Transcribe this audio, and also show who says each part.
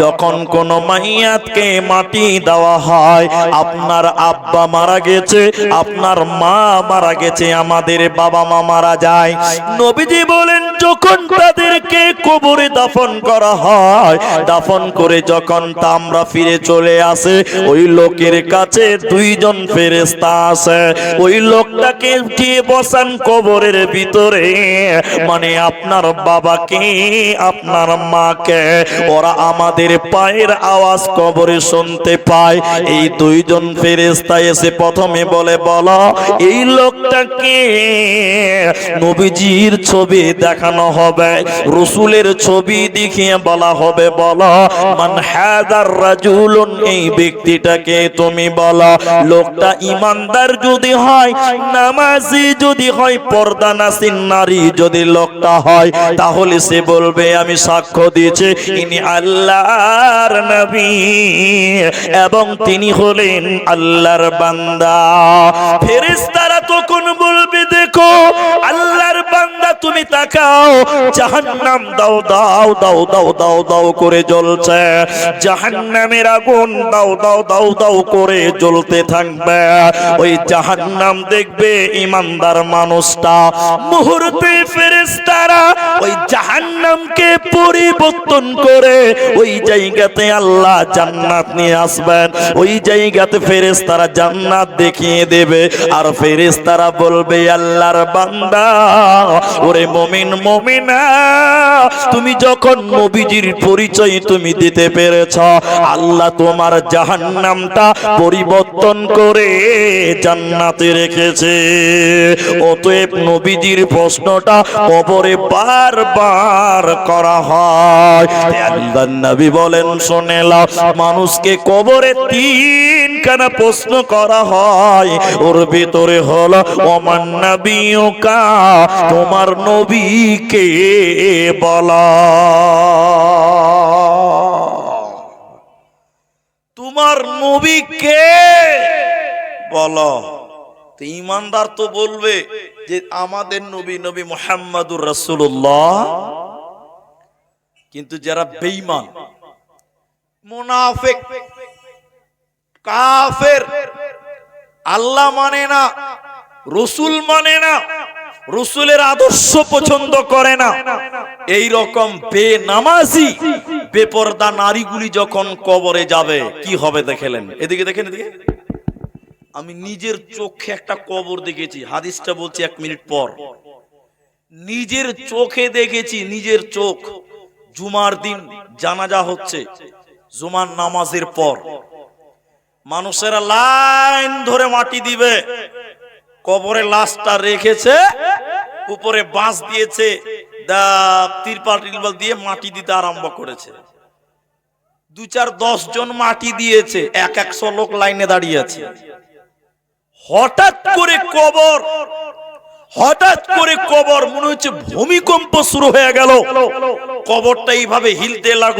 Speaker 1: যখন কোন মাইয়াতকে মাটি দেওয়া হয়, আপনার আব্বা মারা গেছে, আপনার মা মারা গেছে, আমাদের বাবা মা মারা যায়। নবীজি বলেন, যখন তাদেরকে কবরে দাফন করা হয়, দাফন করে যখন তা আমরা ফিরে চলে আসে, ওই লোকের কাছে দুইজন ফেরেস্তা আছে। ওই লোকটাকে উঠিয়ে বসান কবরের ভিতরে মানে আপনার বাবাকে, আপনার মাকে, ওরা আমাদের পায়ের আওয়াজ কবরে শুনতে পায়। এই দুইজন ফেরেস্তা এসে প্রথমে বলে, বলো, এই লোকটাকে নবীজির ছবি দেখানো হবে, রসুলের ছবি দেখিয়ে বলা হবে। বলো, মান হাদার রাজুলুন, এই ব্যক্তিটাকে তুমি বলো, লোকটা ইমানদার যদি হয়, নামাজি যদি হয় পর্দা নাসিন নারী যদি লোকটা হয়, তাহলে সে বলবে, আমি সাক্ষ্য দিয়েছি। ইনি আল্লাহর নবী। এবং তিনি হলেন আল্লাহর বান্দা। ফেরেশতারা তখন বলবে, দেখো, আল্লাহর বান্দা, তুমি তাকাও। জাহান্নাম দাও দাও দাও দাও দাও দাও করে জ্বলছে। জাহান্নামের আগুন দাও দাও দাও দাও করে জ্বলতে থাকবে। ওই জাহান্নাম দেখবে ইমানদার মানুষটা। মুহূর্তে ফেরেশতারা জাহান্নামকে পরিবর্তন করে ওই জায়গাতে আল্লাহ জান্নাত নিয়ে আসবেন। ওই জায়গাতে ফেরেশতারা জান্নাত দেখিয়ে দেবে। আর ফেরেশতারা বলবে, আল্লাহর বান্দা, ওরে মমিন, মমিনা, তুমি যখন নবীজির পরিচয় তুমি দিতে পেরেছ, আল্লাহ তোমার জাহান্নামটা পরিবর্তন করে জান্নাতে রেখেছে। অতএব নবীজির প্রশ্নটা কবরে বারবার করা হয়। নবী বলেন শোনেলা মানুষকে কবরে তিন খানা প্রশ্ন করা হয়। ওর ভিতরে হলো, ওমান নবীকা তোমার নবীকে বলা তোমার নবী কে বলো ইমানদার তো বলবে যে আমাদের নবী নবী মোহাম্মদুর রাসূলুল্লাহ। কিন্তু যারা বেঈমান, মুনাফিক, কাফের, আল্লাহ মানে না, রসুল মানে না, রসুলের আদর্শ পছন্দ করে না, এই রকম বেনামাজি, বেপরদা নারীগুলি যখন কবরে যাবে, কি হবে দেখেলেন এদিকে দেখেন, এদিকে। আমি নিজের চোখে একটা কবর দেখেছি। হাদিসটা বলছি এক মিনিট পর। নিজের চোখে দেখেছি, নিজের চোখ। জুমার দিন জানাজা হচ্ছে, জুমার নামাজের পর। মানুষেরা লাইন ধরে মাটি দিবে। কবরে লাশটা রেখেছে, উপরে বাঁশ দিয়েছে তিরপাল দিয়ে মাটি দিতে আরম্ভ করেছে। দু চার দশ জন মাটি দিয়েছে, এক একশো লোক লাইনে দাঁড়িয়ে আছে। হঠাৎ করে কবর, হঠাৎ করে কবর, মনে হচ্ছে ভূমিকম্প শুরু হয়ে গেল। কবরটা এইভাবে হিলতে লাগল।